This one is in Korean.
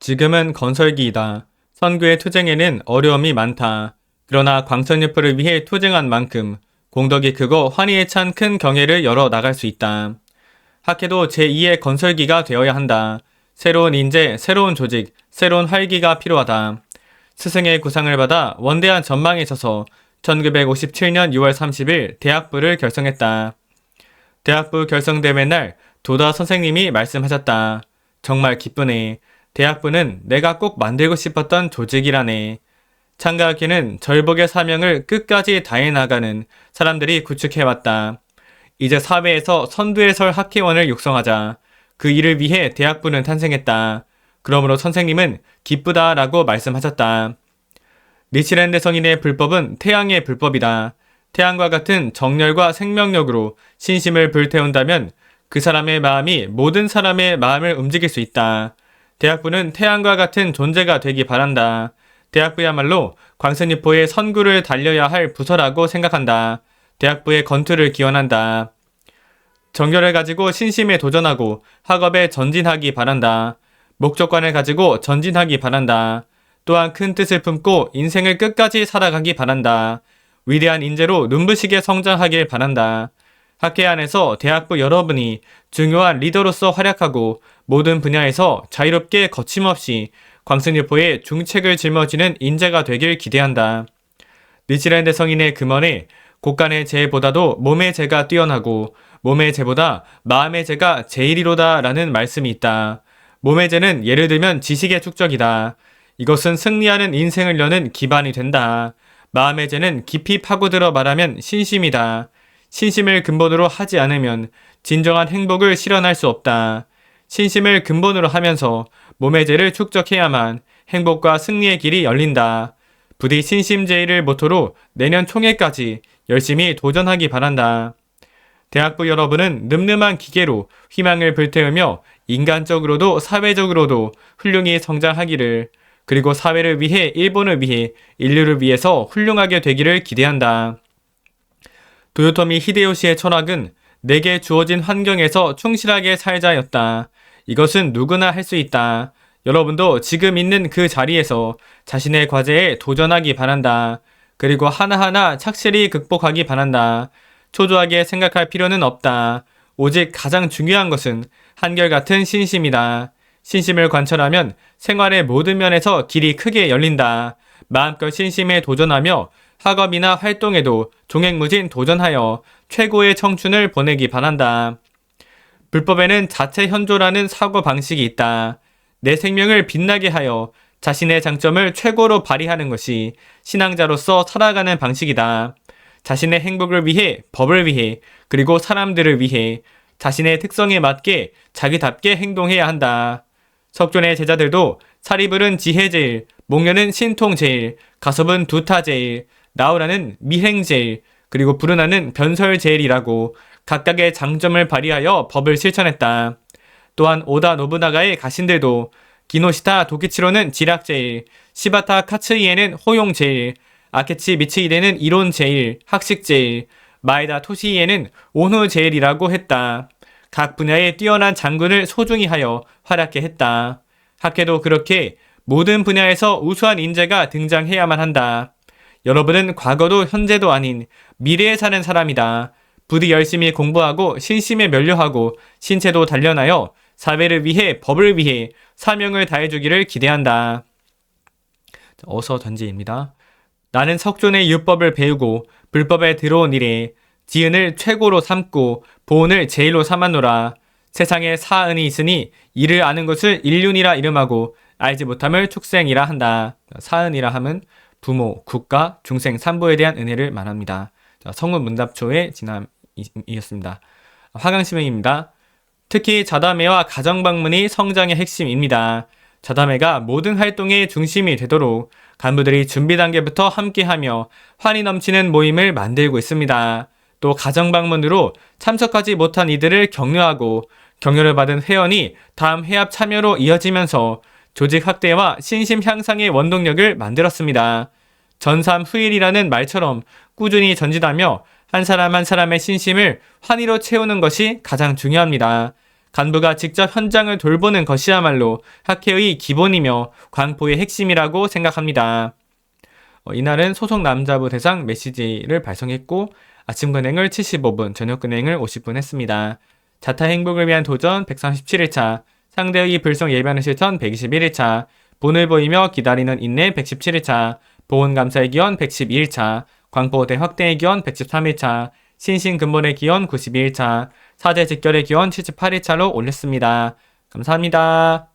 지금은 건설기이다. 선교의 투쟁에는 어려움이 많다. 그러나 광천유포를 위해 투쟁한 만큼 공덕이 크고 환희에 찬 큰 경애를 열어 나갈 수 있다. 학회도 제2의 건설기가 되어야 한다. 새로운 인재, 새로운 조직, 새로운 활기가 필요하다. 스승의 구상을 받아 원대한 전망에 서서 1957년 6월 30일 대학부를 결성했다. 대학부 결성대회 날 도다 선생님이 말씀하셨다. 정말 기쁘네. 대학부는 내가 꼭 만들고 싶었던 조직이라네. 창가학회는 절복의 사명을 끝까지 다해 나가는 사람들이 구축해왔다. 이제 사회에서 선두에 설 학회원을 육성하자. 그 일을 위해 대학부는 탄생했다. 그러므로 선생님은 기쁘다라고 말씀하셨다. 니치랜드 성인의 불법은 태양의 불법이다. 태양과 같은 정열과 생명력으로 신심을 불태운다면 그 사람의 마음이 모든 사람의 마음을 움직일 수 있다. 대학부는 태양과 같은 존재가 되기 바란다. 대학부야말로 광선유포의 선구를 달려야 할 부서라고 생각한다. 대학부의 건투를 기원한다. 정결을 가지고 신심에 도전하고 학업에 전진하기 바란다. 목적관을 가지고 전진하기 바란다. 또한 큰 뜻을 품고 인생을 끝까지 살아가기 바란다. 위대한 인재로 눈부시게 성장하길 바란다. 학회 안에서 대학부 여러분이 중요한 리더로서 활약하고 모든 분야에서 자유롭게 거침없이 광승유포의 중책을 짊어지는 인재가 되길 기대한다. 뉴질랜드 성인의 금언에 곳간의 재보다도 몸의 재가 뛰어나고 몸의 재보다 마음의 재가 제일이로다 라는 말씀이 있다. 몸의 재는 예를 들면 지식의 축적이다. 이것은 승리하는 인생을 여는 기반이 된다. 마음의 재는 깊이 파고들어 말하면 신심이다. 신심을 근본으로 하지 않으면 진정한 행복을 실현할 수 없다. 신심을 근본으로 하면서 몸의 재를 축적해야만 행복과 승리의 길이 열린다. 부디 신심제의를 모토로 내년 총회까지 열심히 도전하기 바란다. 대학부 여러분은 늠름한 기계로 희망을 불태우며 인간적으로도 사회적으로도 훌륭히 성장하기를 그리고 사회를 위해 일본을 위해 인류를 위해서 훌륭하게 되기를 기대한다. 도요토미 히데요시의 철학은 내게 주어진 환경에서 충실하게 살자였다. 이것은 누구나 할 수 있다. 여러분도 지금 있는 그 자리에서 자신의 과제에 도전하기 바란다. 그리고 하나하나 착실히 극복하기 바란다. 초조하게 생각할 필요는 없다. 오직 가장 중요한 것은 한결같은 신심이다. 신심을 관철하면 생활의 모든 면에서 길이 크게 열린다. 마음껏 신심에 도전하며 학업이나 활동에도 종횡무진 도전하여 최고의 청춘을 보내기 바란다. 불법에는 자체 현조라는 사고 방식이 있다. 내 생명을 빛나게 하여 자신의 장점을 최고로 발휘하는 것이 신앙자로서 살아가는 방식이다. 자신의 행복을 위해, 법을 위해, 그리고 사람들을 위해 자신의 특성에 맞게 자기답게 행동해야 한다. 석존의 제자들도 사리불은 지혜제일, 목련은 신통제일, 가섭은 두타제일, 나우라는 미행제일, 그리고 부르나는 변설제일이라고 각각의 장점을 발휘하여 법을 실천했다. 또한 오다 노부나가의 가신들도 기노시타 도키치로는 지략제일, 시바타 카츠이에는 호용제일, 아케치 미츠이데는 이론제일, 학식제일, 마에다 토시이에는 온후제일이라고 했다. 각 분야에 뛰어난 장군을 소중히 하여 활약해 했다. 학회도 그렇게 모든 분야에서 우수한 인재가 등장해야만 한다. 여러분은 과거도 현재도 아닌 미래에 사는 사람이다. 부디 열심히 공부하고 신심에 면료하고 신체도 단련하여 사회를 위해 법을 위해 사명을 다해주기를 기대한다. 어서 던지입니다. 나는 석존의 율법을 배우고 불법에 들어온 일에 지은을 최고로 삼고 보은을 제일로 삼았노라. 세상에 사은이 있으니 이를 아는 것을 인륜이라 이름하고 알지 못함을 축생이라 한다. 사은이라 함은 부모, 국가, 중생, 산보에 대한 은혜를 말합니다. 성문 문답초의 진함이었습니다. 화강시명입니다. 특히 자담회와 가정방문이 성장의 핵심입니다. 자담회가 모든 활동의 중심이 되도록 간부들이 준비 단계부터 함께하며 환희 넘치는 모임을 만들고 있습니다. 또 가정방문으로 참석하지 못한 이들을 격려하고 격려를 받은 회원이 다음 회합 참여로 이어지면서 조직 확대와 신심 향상의 원동력을 만들었습니다. 전삼 후일이라는 말처럼 꾸준히 전진하며 한 사람 한 사람의 신심을 환희로 채우는 것이 가장 중요합니다. 간부가 직접 현장을 돌보는 것이야말로 학회의 기본이며 광포의 핵심이라고 생각합니다. 어, 이날은 소속 남자부 대상 메시지를 발송했고 아침 근행을 75분, 저녁 근행을 50분 했습니다. 자타 행복을 위한 도전 137일차, 상대의 불성 예반의 실천 121일차, 본을 보이며 기다리는 인내 117일차, 보훈감사의 기원 112일차, 광포대 확대의 기원 113일차, 신신근본의 기원 92일차, 사제 직결의 기원 78일차로 올렸습니다. 감사합니다.